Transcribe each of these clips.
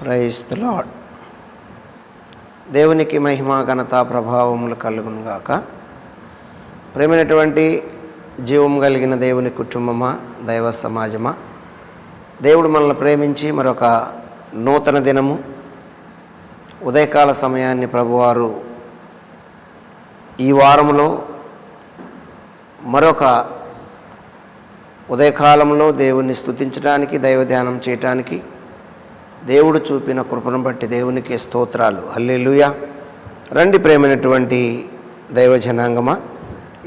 Praise the lord దేవునికి మహిమ ఘనత ప్రభావములు కలుగునుగాక ప్రేమైనటువంటి జీవం కలిగిన దేవుని కుటుంబమా దైవ సమాజమా? దేవుడు మనల్ని ప్రేమించి మరొక నూతన దినము ఉదయకాల సమయాన్ని ప్రభువారు ఈ వారంలో మరొక ఉదయకాలంలో దేవుణ్ణి స్థుతించడానికి దైవ ధ్యానం చేయటానికి దేవుడు చూపిన కృపను బట్టి దేవునికి స్తోత్రాలు. హల్లెలూయా. రండి ప్రేమైనటువంటి దైవజనాంగమా.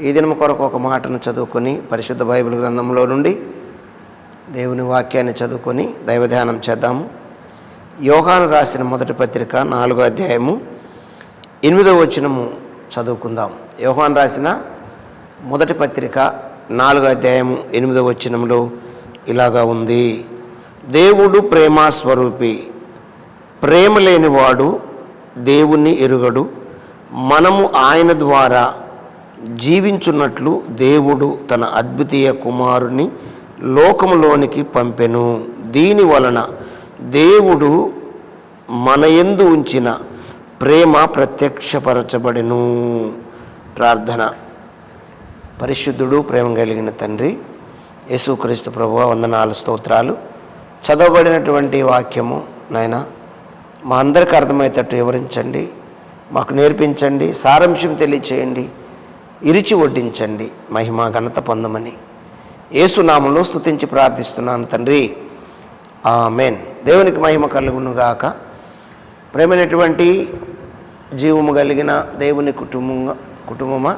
ఈ దినం కొరకు ఒక మాటను చదువుకొని పరిశుద్ధ బైబిల్ గ్రంథంలో నుండి దేవుని వాక్యాన్ని చదువుకొని దైవ ధ్యానం చేద్దాము. యోగాను రాసిన మొదటి పత్రిక నాలుగో అధ్యాయము ఎనిమిదో వచనము చదువుకుందాం. యోహాన్ రాసిన మొదటి పత్రిక నాలుగో అధ్యాయము ఎనిమిదో వచనంలో ఇలాగా ఉంది. దేవుడు ప్రేమ స్వరూపి ప్రేమ లేనివాడు దేవుణ్ణి ఎరుగడు. మనము ఆయన ద్వారా జీవించున్నట్లు దేవుడు తన అద్వితీయ కుమారుని లోకములోనికి పంపెను. దీని వలన దేవుడు మన యందు ఉంచిన ప్రేమ ప్రత్యక్షపరచబడెను. ప్రార్థన. పరిశుద్ధుడు ప్రేమ కలిగిన తండ్రి యేసుక్రీస్తు ప్రభు వందనాలు స్తోత్రాలు. చదవబడినటువంటి వాక్యము నాయన మా అందరికి అర్థమయ్యేటట్టు వివరించండి మాకు నేర్పించండి సారాంశం తెలియచేయండి ఇరిచి వడ్డించండి మహిమ ఘనత పొందమని. ఏసునామంలో స్తుతించి ప్రార్థిస్తున్నాను తండ్రి. మెయిన్ దేవునికి మహిమ కలుగునుగాక. ప్రేమైనటువంటి జీవము కలిగిన దేవుని కుటుంబంగా కుటుంబమా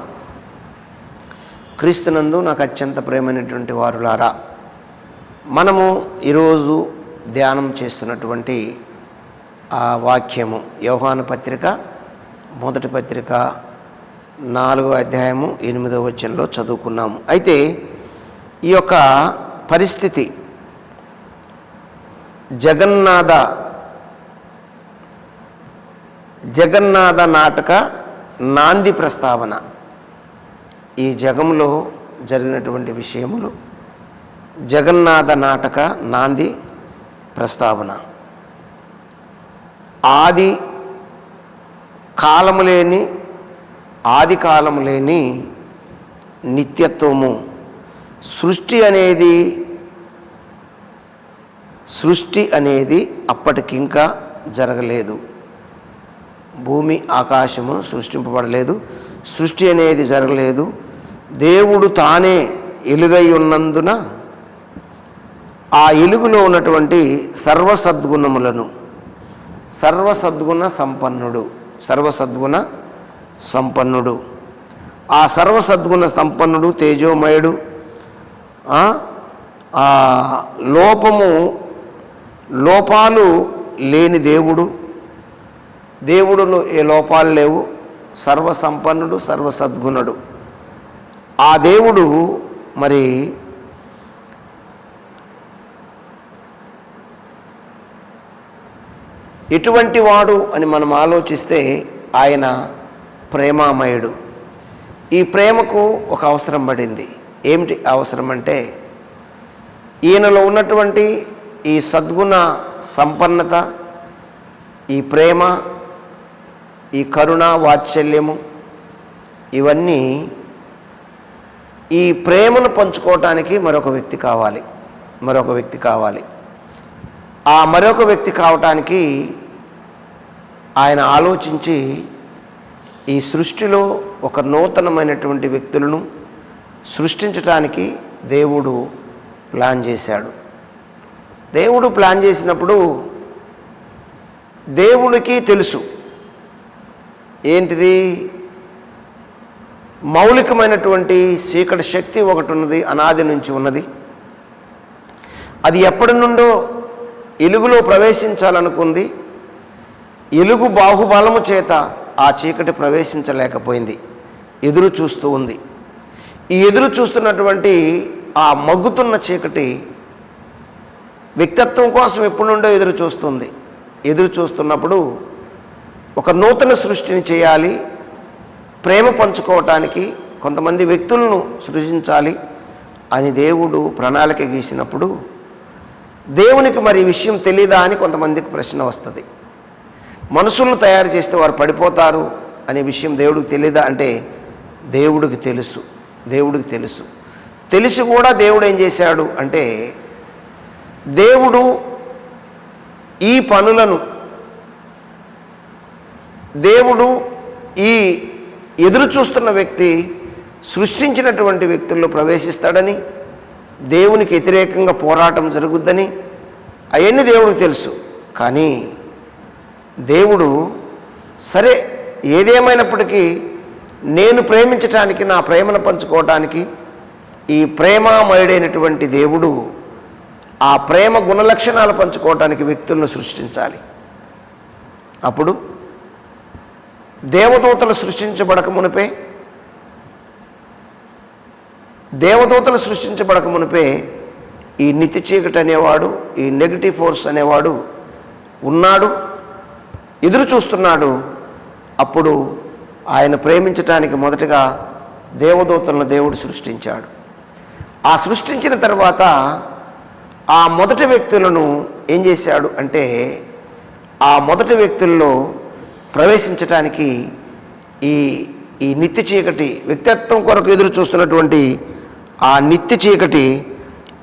క్రీస్తునందు నాకు అత్యంత ప్రేమైనటువంటి వారులారా మనము ఈరోజు ధ్యానం చేస్తున్నటువంటి ఆ వాక్యము యోహాను పత్రిక మొదటి పత్రిక నాలుగో అధ్యాయము ఎనిమిదో వచనంలో చదువుకున్నాము. అయితే ఈ యొక్క పరిస్థితి జగన్నాథ జగన్నాథ నాటక నాంది ప్రస్తావన. ఈ జగంలో జరిగినటువంటి విషయములు జగన్నాథ నాటక నాంది ప్రస్తావన. ఆది కాలము లేని ఆది కాలము లేని నిత్యత్వము. సృష్టి అనేది సృష్టి అనేది అప్పటికింకా జరగలేదు. భూమి ఆకాశము సృష్టింపబడలేదు. సృష్టి అనేది జరగలేదు. దేవుడు తానే ఎలుగై ఉన్నందున ఆ ఎలుగులో ఉన్నటువంటి సర్వసద్గుణములను సర్వసద్గుణ సంపన్నుడు సర్వసద్గుణ సంపన్నుడు. ఆ సర్వసద్గుణ సంపన్నుడు తేజోమయుడు లోపము లోపాలు లేని దేవుడు. దేవుడులో ఏ లోపాలు లేవు. సర్వసంపన్నుడు సర్వసద్గుణుడు. ఆ దేవుడు మరి ఎటువంటి వాడు అని మనం ఆలోచిస్తే ఆయన ప్రేమామయుడు. ఈ ప్రేమకు ఒక అవసరం పడింది. ఏమిటి అవసరం అంటే ఈయనలో ఉన్నటువంటి ఈ సద్గుణ సంపన్నత ఈ ప్రేమ ఈ కరుణ వాత్సల్యము ఇవన్నీ ఈ ప్రేమను పంచుకోవటానికి మరొక వ్యక్తి కావాలి. మరొక వ్యక్తి కావాలి. ఆ మరొక వ్యక్తి కావటానికి ఆయన ఆలోచించి ఈ సృష్టిలో ఒక నూతనమైనటువంటి వ్యక్తులను సృష్టించటానికి దేవుడు ప్లాన్ చేశాడు. దేవుడు ప్లాన్ చేసినప్పుడు దేవుడికి తెలుసు. ఏంటిది? మౌలికమైనటువంటి చీకటి శక్తి ఒకటి ఉన్నది అనాది నుంచి ఉన్నది. అది ఎప్పటి నుండో ఎలుగులో ప్రవేశించాలనుకుంది ఎలుగు బాహుబలము చేత ఆ చీకటి ప్రవేశించలేకపోయింది. ఎదురు చూస్తూ ఉంది. ఈ ఎదురు చూస్తున్నటువంటి ఆ మగ్గుతున్న చీకటి వ్యక్తిత్వం కోసం ఎప్పటి నుండో ఎదురు చూస్తుంది. ఎదురు చూస్తున్నప్పుడు ఒక నూతన సృష్టిని చేయాలి ప్రేమ పంచుకోవటానికి కొంతమంది వ్యక్తులను సృజించాలి అని దేవుడు ప్రణాళిక గీసినప్పుడు దేవునికి మరి విషయం తెలీదా అని కొంతమందికి ప్రశ్న వస్తుంది. మనుషులను తయారు చేస్తే వారు పడిపోతారు అనే విషయం దేవుడికి తెలీదా అంటే దేవుడికి తెలుసు. దేవుడికి తెలుసు. తెలిసి కూడా దేవుడు ఏం చేశాడు అంటే దేవుడు ఈ పనులను దేవుడు ఈ ఎదురు చూస్తున్న వ్యక్తి సృష్టించినటువంటి వ్యక్తుల్లో ప్రవేశిస్తాడని దేవునికి వ్యతిరేకంగా పోరాటం జరుగుద్దని అవన్నీ దేవుడికి తెలుసు. కానీ దేవుడు సరే ఏదేమైనప్పటికీ నేను ప్రేమించటానికి నా ప్రేమను పంచుకోవటానికి ఈ ప్రేమామయుడైనటువంటి దేవుడు ఆ ప్రేమ గుణలక్షణాలు పంచుకోవటానికి వ్యక్తులను సృష్టించాలి. అప్పుడు దేవదూతలు సృష్టించబడక మునిపే దేవదూతలు సృష్టించబడక మునిపే ఈ నితి చీకటి అనేవాడు ఈ నెగిటివ్ ఫోర్స్ అనేవాడు ఉన్నాడు ఎదురు చూస్తున్నాడు. అప్పుడు ఆయన ప్రేమించటానికి మొదటగా దేవదూతలను దేవుడు సృష్టించాడు. ఆ సృష్టించిన తర్వాత ఆ మొదటి వ్యక్తులను ఏం చేశాడు అంటే ఆ మొదటి వ్యక్తుల్లో ప్రవేశించటానికి ఈ ఈ నిత్య చీకటి వ్యక్తిత్వం కొరకు ఎదురు చూస్తున్నటువంటి ఆ నిత్య చీకటి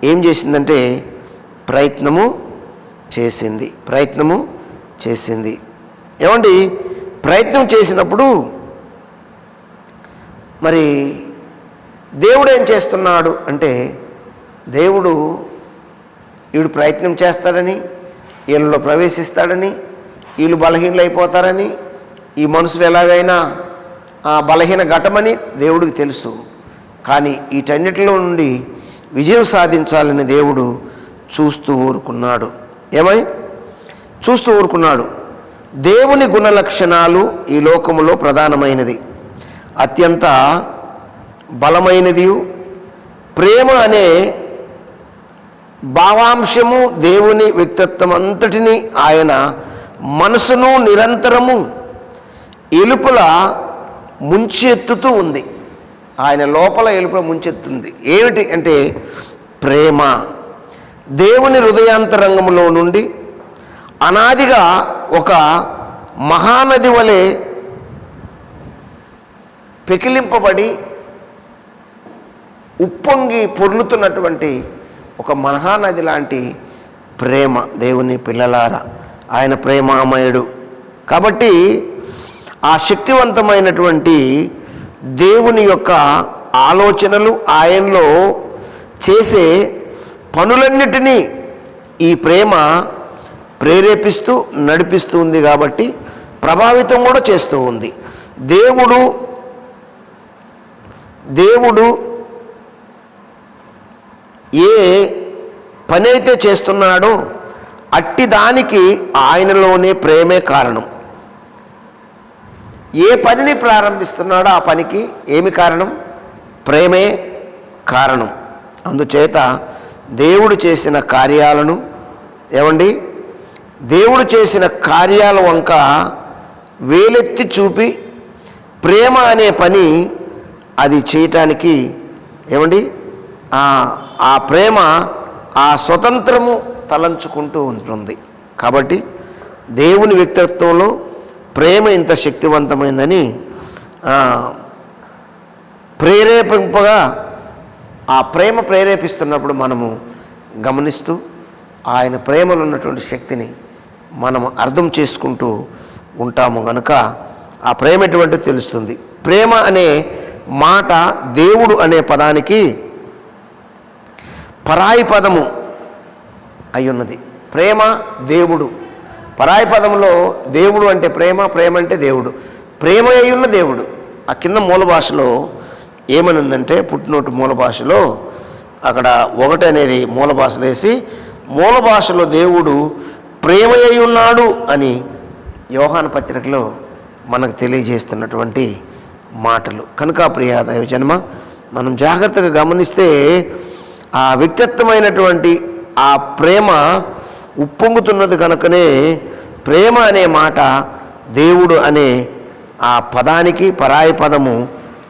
ఏం చేసిందంటే ప్రయత్నము చేసింది ప్రయత్నము చేసింది. ఏమండి? ప్రయత్నం చేసినప్పుడు మరి దేవుడు ఏం చేస్తున్నాడు అంటే దేవుడు వీడు ప్రయత్నం చేస్తాడని వీళ్ళలో ప్రవేశిస్తాడని వీళ్ళు బలహీనలు అయిపోతారని ఈ మనుషులు ఎలాగైనా ఆ బలహీన ఘటమని దేవుడికి తెలుసు. కానీ వీటన్నిటిలో నుండి విజయం సాధించాలని దేవుడు చూస్తూ ఊరుకున్నాడు. ఏమై? చూస్తూ ఊరుకున్నాడు. దేవుని గుణ లక్షణాలు ఈ లోకములో ప్రధానమైనది. అత్యంత బలమైనది. ప్రేమ అనే భావాంశము దేవుని వ్యక్తిత్వం అంతటిని ఆయన మనసును నిరంతరము ఎలుపుల ముంచెత్తుతూ ఉంది. ఆయన లోపల ఎలుపుల ముంచెత్తుంది. ఏమిటి అంటే ప్రేమ. దేవుని హృదయాంతరంగంలో నుండి అనాదిగా ఒక మహానది వలె పెకిలింపబడి ఉప్పొంగి పొర్లుతున్నటువంటి ఒక మహానది లాంటి ప్రేమ దేవుని పిల్లలారా. ఆయన ప్రేమామయుడు. కాబట్టి ఆ శక్తివంతమైనటువంటి దేవుని యొక్క ఆలోచనలు ఆయనలో చేసే పనులన్నిటినీ ఈ ప్రేమ ప్రేరేపిస్తూ నడిపిస్తూ ఉంది కాబట్టి ప్రభావితం కూడా చేస్తూ ఉంది. దేవుడు దేవుడు ఏ పని అయితే చేస్తున్నాడో అట్టి దానికి ఆయనలోనే ప్రేమే కారణం. ఏ పనిని ప్రారంభిస్తున్నాడో ఆ పనికి ఏమి కారణం? ప్రేమే కారణం. అందుచేత దేవుడు చేసిన కార్యాలను ఏమండి? దేవుడు చేసిన కార్యాల వంక వేలెత్తి చూపి ప్రేమ అనే పని అది చేయటానికి ఏమండి? ఆ- ఆ ప్రేమ ఆ స్వతంత్రము తలంచుకుంటూ ఉంటుంది. కాబట్టి దేవుని వ్యక్తిత్వంలో ప్రేమ ఇంత శక్తివంతమైందని ప్రేరేపింపగా ఆ ప్రేమ ప్రేరేపిస్తున్నప్పుడు మనము గమనిస్తూ ఆయన ప్రేమలో ఉన్నటువంటి శక్తిని మనం అర్థం చేసుకుంటూ ఉంటాము గనుక ఆ ప్రేమ ఎటువంటి తెలుస్తుంది. ప్రేమ అనే మాట దేవుడు అనే పదానికి పరాయి పదము అయ్యున్నది. ప్రేమ దేవుడు పరాయి పదంలో దేవుడు అంటే ప్రేమ ప్రేమ అంటే దేవుడు. ప్రేమ అయ్యున్న దేవుడు. ఆ కింద మూల భాషలో ఏమనుందంటే పుట్టినోటి పుట్టినోటు మూల భాషలో అక్కడ ఒకటి అనేది మూల భాషలో వేసి మూల భాషలో దేవుడు ప్రేమ అయి ఉన్నాడు అని యోహాన పత్రికలో మనకు తెలియజేస్తున్నటువంటి మాటలు. కనుక ప్రియ దైవ జన్మ మనం జాగ్రత్తగా గమనిస్తే ఆ వ్యక్తిత్వమైనటువంటి ఆ ప్రేమ ఉప్పొంగుతున్నది కనుకనే ప్రేమ అనే మాట దేవుడు అనే ఆ పదానికి పరాయి పదము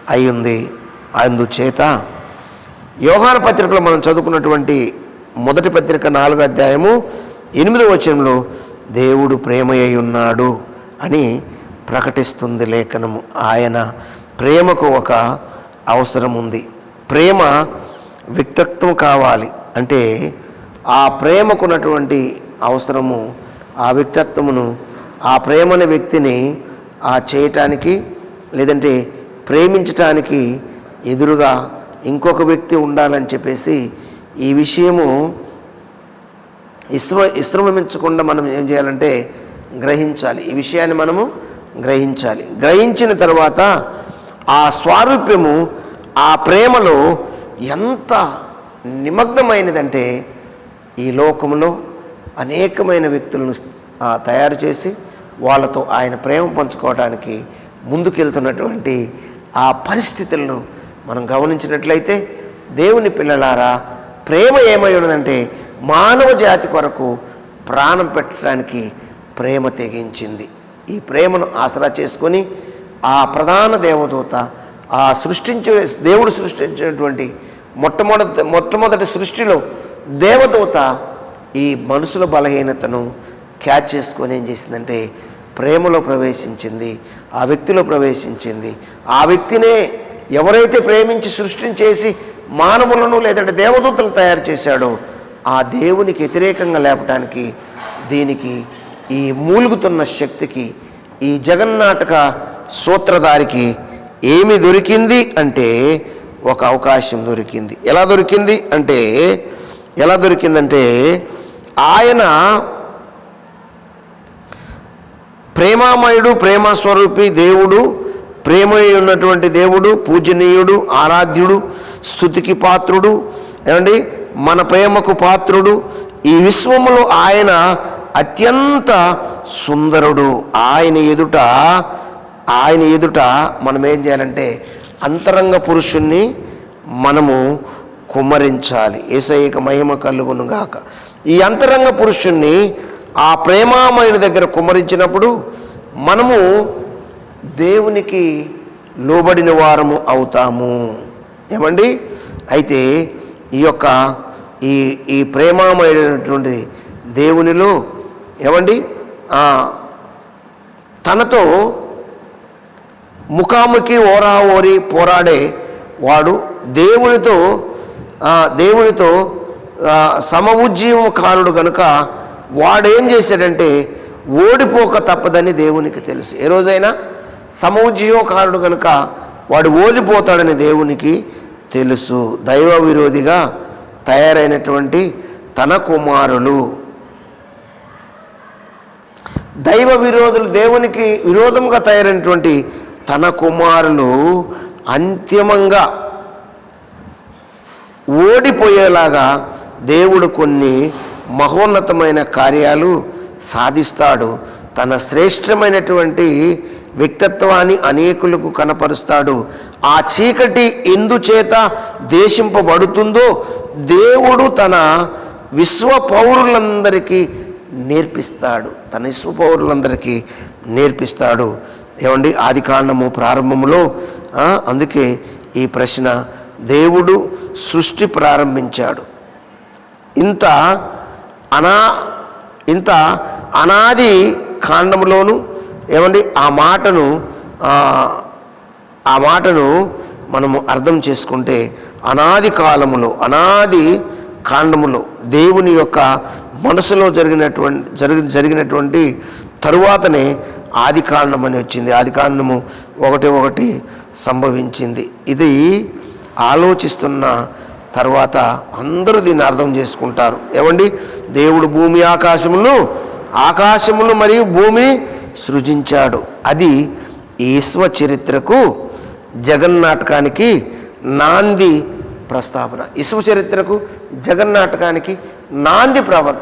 అయి ఉంది. అందుచేత యోహాన పత్రికలో మనం చదువుకున్నటువంటి మొదటి పత్రిక నాలుగో అధ్యాయము ఎనిమిదో వచనంలో దేవుడు ప్రేమయ్య ఉన్నాడు అని ప్రకటిస్తుంది లేఖనము. ఆయన ప్రేమకు ఒక అవసరం ఉంది ప్రేమ వ్యక్తత్వం కావాలి అంటే ఆ ప్రేమకున్నటువంటి అవసరము ఆ వ్యక్తిత్వమును ఆ ప్రేమని వ్యక్తిని ఆ చేయటానికి లేదంటే ప్రేమించటానికి ఎదురుగా ఇంకొక వ్యక్తి ఉండాలని చెప్పేసి ఈ విషయము ఇశ్ర విశ్రమించకుండా మనం ఏం చేయాలంటే గ్రహించాలి. ఈ విషయాన్ని మనము గ్రహించాలి. గ్రహించిన తర్వాత ఆ స్వారూప్యము ఆ ప్రేమలో ఎంత నిమగ్నమైనదంటే ఈ లోకంలో అనేకమైన వ్యక్తులను తయారు చేసి వాళ్ళతో ఆయన ప్రేమ పంచుకోవడానికి ముందుకెళ్తున్నటువంటి ఆ పరిస్థితులను మనం గమనించినట్లయితే దేవుని పిల్లలారా ప్రేమ ఏమై ఉన్నదంటే మానవ జాతి కొరకు ప్రాణం పెట్టడానికి ప్రేమ తెగించింది. ఈ ప్రేమను ఆసరా చేసుకొని ఆ ప్రధాన దేవదూత ఆ సృష్టించే దేవుడు సృష్టించినటువంటి మొట్టమొదటి మొట్టమొదటి సృష్టిలో దేవదూత ఈ మనుషుల బలహీనతను క్యాచ్ చేసుకొని ఏం చేసిందంటే ప్రేమలో ప్రవేశించింది ఆ వ్యక్తిలో ప్రవేశించింది. ఆ వ్యక్తినే ఎవరైతే ప్రేమించి సృష్టించేసి మానవులను లేదంటే దేవదూతలు తయారు చేశాడో ఆ దేవునికి వ్యతిరేకంగా లేపటానికి దీనికి ఈ మూలుగుతున్న శక్తికి ఈ జగన్నాటక సూత్రధారికి ఏమి దొరికింది అంటే ఒక అవకాశం దొరికింది. ఎలా దొరికింది అంటే ఎలా దొరికిందంటే ఆయన ప్రేమామయుడు ప్రేమ స్వరూపి దేవుడు ప్రేమయ్య ఉన్నటువంటి దేవుడు పూజనీయుడు ఆరాధ్యుడు స్థుతికి పాత్రుడు ఏమండి? మన ప్రేమకు పాత్రుడు. ఈ విశ్వములో ఆయన అత్యంత సుందరుడు. ఆయన ఎదుట ఆయన ఎదుట మనం ఏం చేయాలంటే అంతరంగ పురుషుణ్ణి మనము కుమ్మరించాలి. ఏసైక మహిమ కలుగును గాక. ఈ అంతరంగ పురుషుణ్ణి ఆ ప్రేమామయుని దగ్గర కుమ్మరించినప్పుడు మనము దేవునికి లోబడిన వారము అవుతాము. ఏమండి? అయితే ఈ యొక్క ఈ ఈ ప్రేమామయుడైనటువంటి దేవునిలో ఏమండి? తనతో ముఖాముఖి ఓరా ఓరి పోరాడే వాడు దేవునితో దేవునితో సమవుజ్జీవం కారుడు కనుక వాడేం చేశాడంటే ఓడిపోక తప్పదని దేవునికి తెలుసు. ఏ రోజైనా సమవుజ్జీవకారుడు కనుక వాడు ఓడిపోతాడని దేవునికి తెలుసు. దైవ విరోధిగా తయారైనటువంటి తన కుమారులు. దైవ విరోధులు దేవునికి విరోధంగా తయారైనటువంటి తన కుమారులు అంతిమంగా ఓడిపోయేలాగా దేవుడు కొన్ని మహోన్నతమైన కార్యాలు సాధిస్తాడు. తన శ్రేష్టమైనటువంటి వ్యక్తిత్వాన్ని అనేకులకు కనపరుస్తాడు. ఆ చీకటి ఎందుచేత దేశింపబడుతుందో దేవుడు తన విశ్వ పౌరులందరికీ నేర్పిస్తాడు. తన విశ్వ పౌరులందరికీ నేర్పిస్తాడు. ఏమండి? ఆది కాండము ప్రారంభములో అందుకే ఈ ప్రశ్న దేవుడు సృష్టి ప్రారంభించాడు. ఇంత అనా ఇంత అనాది కాండంలోను ఏమండి ఆ మాటను ఆ, ఆ మాటను మనము అర్థం చేసుకుంటే అనాది కాలములో అనాది కాండములో దేవుని యొక్క మనసులో జరిగినటువంటి జరిగి జరిగినటువంటి తరువాతనే ఆది కాండం అని వచ్చింది. ఆది కాండము ఒకటి ఒకటి సంభవించింది. ఇది ఆలోచిస్తున్న తర్వాత అందరూ దీన్ని అర్థం చేసుకుంటారు. ఏమండి? దేవుడు భూమి ఆకాశములను ఆకాశములు మరియు భూమి సృజించాడు. అది ఈశ్వ చరిత్రకు జగన్నాటకానికి నాంది ప్రస్తావన. ఈశ్వ చరిత్రకు జగన్నాటకానికి నాంది ప్రవ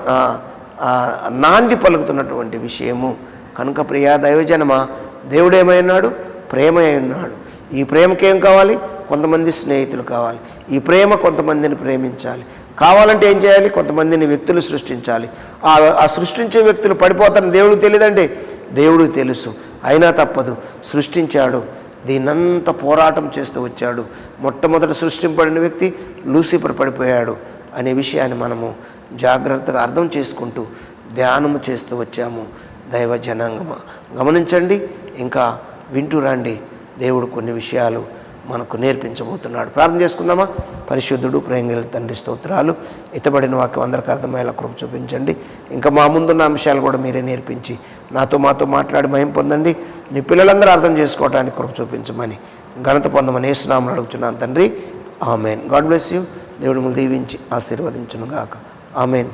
నాంది పలుకుతున్నటువంటి విషయము. కనుక ప్రియా దైవజనమా దేవుడేమైనాడు ప్రేమ ఉన్నాడు. ఈ ప్రేమకేం ఏం కావాలి? కొంతమంది స్నేహితులు కావాలి. ఈ ప్రేమ కొంతమందిని ప్రేమించాలి. కావాలంటే ఏం చేయాలి? కొంతమందిని వ్యక్తులు సృష్టించాలి. ఆ ఆ సృష్టించే వ్యక్తులు పడిపోతారని దేవుడికి తెలియదండి. దేవుడికి తెలుసు. అయినా తప్పదు. సృష్టించాడు. దీన్నంత పోరాటం చేస్తూ వచ్చాడు. మొట్టమొదట సృష్టింపడిన వ్యక్తి లూసిఫర్ పడిపోయాడు అనే విషయాన్ని మనము జాగ్రత్తగా అర్థం చేసుకుంటూ ధ్యానము చేస్తూ వచ్చాము. దైవ జనాంగమ గమనించండి. ఇంకా వింటూ రండి. దేవుడు కొన్ని విషయాలు మనకు నేర్పించబోతున్నాడు. ప్రార్థన చేసుకుందామా? పరిశుద్ధుడు ప్రేంగల తండ్రి స్తోత్రాలు. ఇతబడిన వాక్యం అందరికీ అర్థమయ్యేలా కృప చూపించండి. ఇంకా మా ముందున్న అంశాలు కూడా మీరే నేర్పించి నాతో మాతో మాట్లాడి మహిం పొందండి. నీ పిల్లలందరూ అర్థం చేసుకోవడానికి కృప చూపించమని ఘనత పొందమని ఏసునామని అడుగుతున్నాను తండ్రి. ఆమెన్. God bless you. దేవుడు దీవించి ఆశీర్వదించును గాక ఆమెన్.